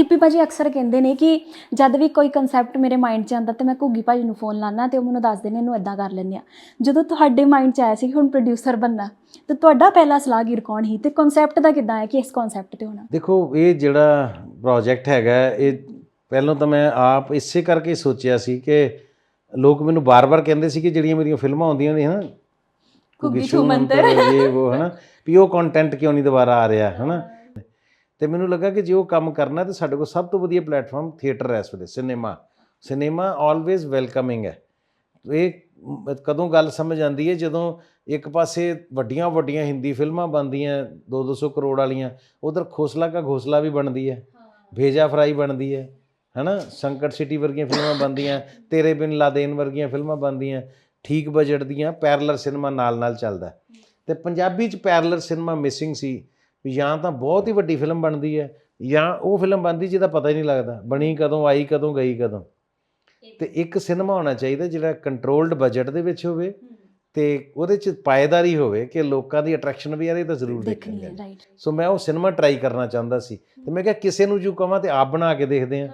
EP ਭਾਜੀ ਅਕਸਰ ਕਹਿੰਦੇ ਨੇ ਕਿ ਜਦ ਵੀ ਕੋਈ ਕਨਸੈਪਟ ਮੇਰੇ ਮਾਈਂਡ 'ਚ ਆਉਂਦਾ ਤੇ ਮੈਂ ਘੁੱਗੀ ਭਾਜੀ ਨੂੰ ਫੋਨ ਲਾਣਾ ਤੇ ਉਹ ਮੈਨੂੰ ਦੱਸਦੇ ਨੇ ਇਹਨੂੰ ਇਦਾਂ ਕਰ ਲੈਂਦੇ ਆ। ਜਦੋਂ ਤੁਹਾਡੇ ਮਾਈਂਡ 'ਚ ਆਇਆ ਸੀ ਕਿ ਹੁਣ ਪ੍ਰੋਡਿਊਸਰ ਬਣਨਾ ਤੇ ਤੁਹਾਡਾ ਪਹਿਲਾ ਸਲਾਹਗੀਰ ਕੌਣ ਸੀ ਤੇ ਕਨਸੈਪਟ ਦਾ ਕਿਦਾਂ ਹੈ ਕਿ ਇਸ ਕਨਸੈਪਟ ਤੇ ਹੋਣਾ? ਦੇਖੋ ਇਹ ਜਿਹੜਾ ਪ੍ਰੋਜੈਕਟ ਹੈਗਾ ਇਹ ਪਹਿਲਾਂ ਤਾਂ ਮੈਂ ਆਪ ਇਸੇ ਕਰਕੇ ਸੋਚਿਆ ਸੀ ਕਿ ਲੋਕ ਮੈਨੂੰ ਬਾਰ-ਬਾਰ ਕਹਿੰਦੇ ਸੀ ਕਿ ਜਿਹੜੀਆਂ ਮੇਰੀਆਂ ਫਿਲਮਾਂ ਆਉਂਦੀਆਂ ਨੇ ਹਨਾ? ਘੁੱਗੀ ਛੂ ਛੂ ਮੰਤਰ। ਇਹ ਉਹ ਹਨਾ? ਵੀ ਉਹ ਕੰਟੈਂਟ ਕਿਉਂ ਨਹੀਂ ਦੁਬਾਰਾ ਆ ਰਿਹਾ ਹਨਾ? ਤੇ ਮੈਨੂੰ ਲੱਗਾ ਕਿ ਜੇ ਉਹ ਕੰਮ ਕਰਨਾ ਤੇ ਸਾਡੇ ਕੋਲ ਸਭ ਤੋਂ ਵਧੀਆ ਪਲੇਟਫਾਰਮ ਥੀਏਟਰ ਹੈ ਇਸ ਵੇਲੇ ਸਿਨੇਮਾ। ਸਿਨੇਮਾ ਆਲਵੇਜ਼ ਵੈਲਕਮਿੰਗ ਹੈ। ਇਹ ਕਦੋਂ ਗੱਲ ਸਮਝ ਆਉਂਦੀ ਹੈ? ਜਦੋਂ ਇੱਕ ਪਾਸੇ ਵੱਡੀਆਂ ਵੱਡੀਆਂ ਹਿੰਦੀ ਫਿਲਮਾਂ ਬਣਦੀਆਂ 2-200 ਕਰੋੜ ਵਾਲੀਆਂ ਉਧਰ ਖੋਸਲਾ ਕਾ ਘੋਸਲਾ ਵੀ ਬਣਦੀ ਹੈ। ਭੇਜਾ ਫਰਾਈ ਬਣਦੀ ਹੈ ਹੈਨਾ? ਸੰਕਟ ਸਿਟੀ ਵਰਗੀਆਂ ਫਿਲਮਾਂ ਬਣਦੀਆਂ ਤੇਰੇ ਬਿਨ ਲਾਦੇਨ ਵਰਗੀਆਂ ਫਿਲਮਾਂ ਬਣਦੀਆਂ ਠੀਕ ਬਜਟ ਦੀਆਂ ਪੈਰਲਰ ਸਿਨੇਮਾ ਨਾਲ ਨਾਲ ਚੱਲਦਾ। ਤੇ ਪੰਜਾਬੀ ਚ ਪੈਰਲਰ ਸਿਨੇਮਾ ਮਿਸਿੰਗ ਸੀ। ਵੀ ਜਾਂ ਤਾਂ ਬਹੁਤ ਹੀ ਵੱਡੀ ਫਿਲਮ ਬਣਦੀ ਹੈ ਜਾਂ ਉਹ ਫਿਲਮ ਬਣਦੀ ਜਿਹਦਾ ਪਤਾ ਹੀ ਨਹੀਂ ਲੱਗਦਾ ਬਣੀ ਕਦੋਂ ਆਈ ਕਦੋਂ ਗਈ ਕਦੋਂ। ਤੇ ਇੱਕ ਸਿਨੇਮਾ ਹੋਣਾ ਚਾਹੀਦਾ ਜਿਹੜਾ ਕੰਟਰੋਲਡ ਬਜਟ ਦੇ ਵਿੱਚ ਹੋਵੇ ਤੇ ਉਹਦੇ ਚ ਪਾਏਦਾਰੀ ਹੋਵੇ ਕਿ ਲੋਕਾਂ ਦੀ ਅਟਰੈਕਸ਼ਨ ਵੀ ਆ ਰਹੀ ਤਾਂ ਜ਼ਰੂਰ ਦੇਖਣੀ ਹੈ। ਦੇਖਣਗੇ ਸੋ ਮੈਂ ਉਹ ਸਿਨੇਮਾ ਟਰਾਈ ਕਰਨਾ ਚਾਹੁੰਦਾ ਸੀ ਤੇ ਮੈਂ ਕਿਹਾ ਕਿਸੇ ਨੂੰ ਜੂ ਕਵਾਂ ਤੇ ਆਪ ਬਣਾ ਕੇ ਦੇਖਦੇ ਆ